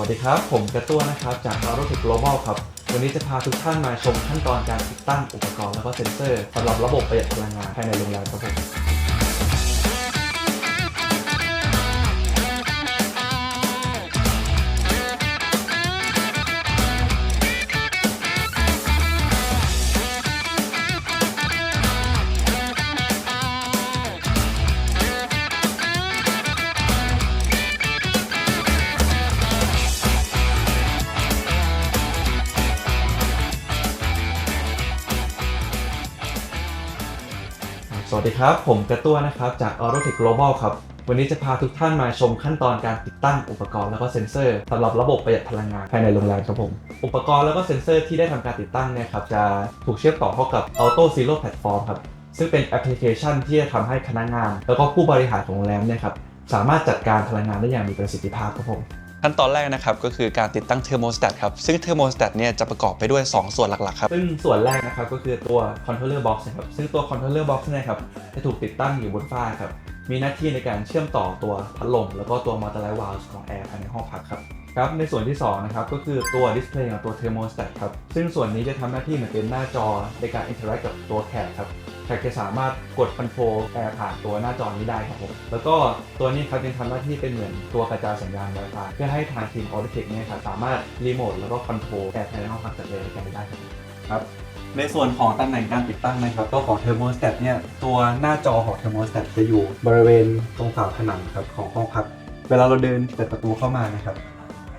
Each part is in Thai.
วัสดีครับ ผมกระตั้วนะครับ จาก a u t o t e c h Global ครับ วันนี้จะพาทุกท่านมาชมขั้นตอนการติดตั้งอุปกรณ์แล้วก็เซ็นเซอร์สำหรับระบบประหยัดพลังงานภายในโรงแรมครับผม สวัสดีครับ ผมกระตั้วนะครับ จาก a u t o t e c h Global ครับ วันนี้จะพาทุกท่านมาชมขั้นตอนการติดตั้งอุปกรณ์แล้วก็เซ็นเซอร์สำหรับระบบประหยัดพลังงานภายในโรงแรมครับผม อุปกรณ์แล้วก็เซ็นเซอร์ที่ได้ทำการติดตั้งเนี่ยครับจะถูกเชื่อมต่อเข้ากับ Auto Zero Platform ครับซึ่งเป็นแอปพลิเคชันที่จะทำให้พนักงาน แล้วก็ผู้บริหารของโรงแรมเนี่ยครับสามารถจัดการพลังงานได้อย่างมีประสิทธิภาพครับผม ขั้นตอนแรกนะครับก็คือการติดตั้งเทอร์โมสแตทครับซึ่งเทอร์โมสแตทเนี่ยจะประกอบไปด้วย 2 ส่วนหลักๆครับซึ่งส่วนแรกนะครับก็คือตัวคอนโทรลเลอร์บ็อกซ์นะครับซึ่งตัวคอนโทรลเลอร์บ็อกซ์เนี่ยครับจะถูกติดตั้งอยู่บนฝ้าครับมีหน้าที่ในการเชื่อมต่อตัวพัดลมแล้วก็ตัวมอเตอร์ไลท์วาล์วของแอร์ภายในห้องพักครับ ครับในส่วนที่ 2 นะครับ ก็คือตัว display ของตัว thermostat ครับ ซึ่งส่วนนี้จะทำหน้าที่เหมือนเป็นหน้าจอในการ interact กับตัวแขกครับแขกจะสามารถกดคอนโทรลแอร์ผ่านตัวหน้าจอนี้ได้ครับผมแล้วก็ตัวนี้ครับยังทำหน้าที่เป็นเหมือนตัวกระจายสัญญาณ Wi-Fi เพื่อให้ทางทีม a u d i t e c เนี่ยครับสามารถรีโมทแล้วก็คอนโทรลแอร์ภายในห้องพักจากเลยกันได้ครับครับในส่วนของตำแหน่งการติดตั้งนะครับตัวของเทอร์โมสแตทเนี่ยตัวหน้าจอของเทอร์โมสแตทจะอยู่บริเวณตรงฝาผนังครับของห้องพัก เวลาเราเดินเปิดประตูเข้ามานะครับ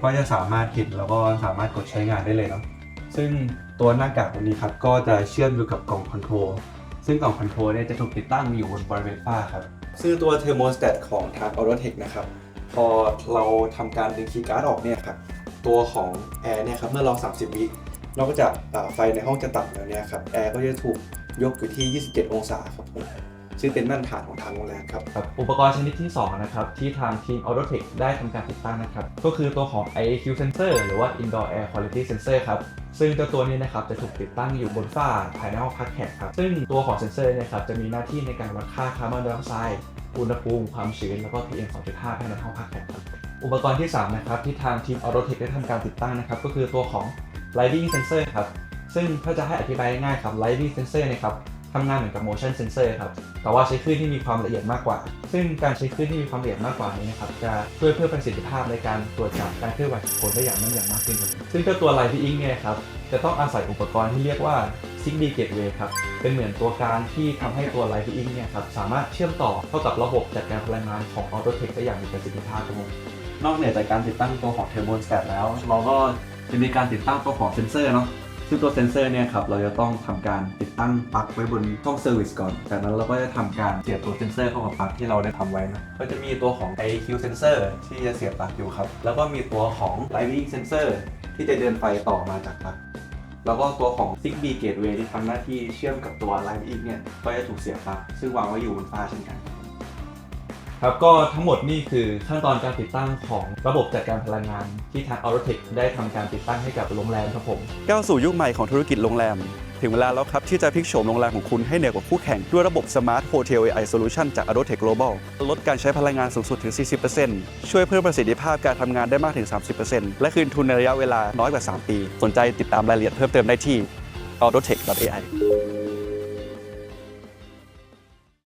ก็จะสามารถเห็นแล้วก็สามารถกดใช้งานได้เลยเนาะซึ่งตัวหน้ากากตัวนี้ครับก็จะเชื่อมอยู่กับกล่องคอนโทรลซึ่งกล่องคอนโทรลเนี่ยจะถูกติดตั้งอยู่บนบริเวณฝ้าครับซึ่งตัวเทอร์โมสแตทของทาง a u t o t e c h นะครับพอเราทำการดึงคีย์การ์ดออกเนี่ยครับตัวของแอร์เนี่ยครับเมื่อเรา 30 วินอกจากไฟในห้องจะต่ำแล้วเนี่ยครับแอร์ก็จะถูกยกอยู่ที่ 27 องศาครับผม ซึ่งเป็นมาตรฐานของทางโรงแรมครับอุปกรณ์ชนิดที่ 2 นะครับ ที่ทางทีม Autotech ได้ทำการติดตั้งนะครับ ก็คือตัวของ IAQ Sensor หรือว่า Indoor Air Quality Sensor ครับ ซึ่งเจ้าตัวนี้นะครับจะถูกติดตั้งอยู่บนฝ้าภายในห้องพักแขกครับ ซึ่งตัวของเซนเซอร์นี่ยครับจะมีหน้าที่ในการวัดค่าคาร์บอนไดออกไซด์อุณหภูมิความชื้นแล้วก็ PM 2.5ภายในห้องพักแขกครับอุปกรณ์ที่ 3 นะครับที่ทางทีม Autotech ได้ทำการติดตั้งนะครับก็คือตัวของ Lighting Sensor ครับซึ่งถ้าจะให้อธิบายง่ายครับ Lighting Sensor นะครับ ทำงานเหมือนกับ motion sensor ครับ แต่ว่าใช้คลื่นที่มีความละเอียดมากกว่า ซึ่งการใช้คลื่นที่มีความละเอียดมากกว่านี้นะครับ จะช่วยเพิ่มประสิทธิภาพในการตรวจจับการเคลื่อนไหวของคนได้อย่างแม่นยำมากขึ้น ซึ่งเจ้าตัว Lighting เนี่ยครับ จะต้องอาศัยอุปกรณ์ที่เรียกว่า Zigbee Gateway ครับ เป็นเหมือนตัวกลางที่ทำให้ตัว Lighting เนี่ยครับ สามารถเชื่อมต่อเข้ากับระบบจัดการพลังงานของ Autotech ได้อย่างมีประสิทธิภาพครับผมนอกเหนือจากการติดตั้งตัวของเทอร์โมสแตทแล้ว เราก็จะมีการติดตั้งตัวของเซนเซอร์เนาะ ซึ่งตัวเซนเซอร์เนี่ยครับเราจะต้องทำการติดตั้งปลั๊กไว้บนช่องเซอร์วิสก่อน จากนั้นเราก็จะทำการเสียบตัวเซนเซอร์เข้ากับปลั๊กที่เราได้ทำไว้นะก็จะมีตัวของ IQ sensor ที่จะเสียบปลั๊กอยู่ครับ แล้วก็มีตัวของ Lighting sensor ที่จะเดินไฟต่อมาจากปลั๊กแล้วก็ตัวของ Zigbee Gateway ที่ทำหน้าที่เชื่อมกับตัว Lighting เนี่ยก็จะถูกเสียบปลั๊กซึ่งวางไว้อยู่บนฟ้าเช่นกัน ครับก็ทั้งหมดนี่คือขั้นตอนการติดตั้งของระบบจัดการพลังงาน ที่ทาง Autotech ได้ทำการติดตั้งให้กับโรงแรมครับผม ก้าวสู่ยุคใหม่ของธุรกิจโรงแรม ถึงเวลาแล้วครับ ที่จะพลิกโฉมโรงแรมของคุณให้เหนือกว่าคู่แข่ง ด้วยระบบ Smart Hotel AI Solution จาก a d o t e c h Global ลดการใช้พลังงานสูงสุดถึง 40%ช่วยเพิ่มประสิทธิภาพการทำงานได้มากถึง 30%และคืนทุนในระยะเวลาน้อยกว่า 3 ปี สนใจติดตามรายละเอียดเพิ่มเติมได้ที่ a u t o t e c h AI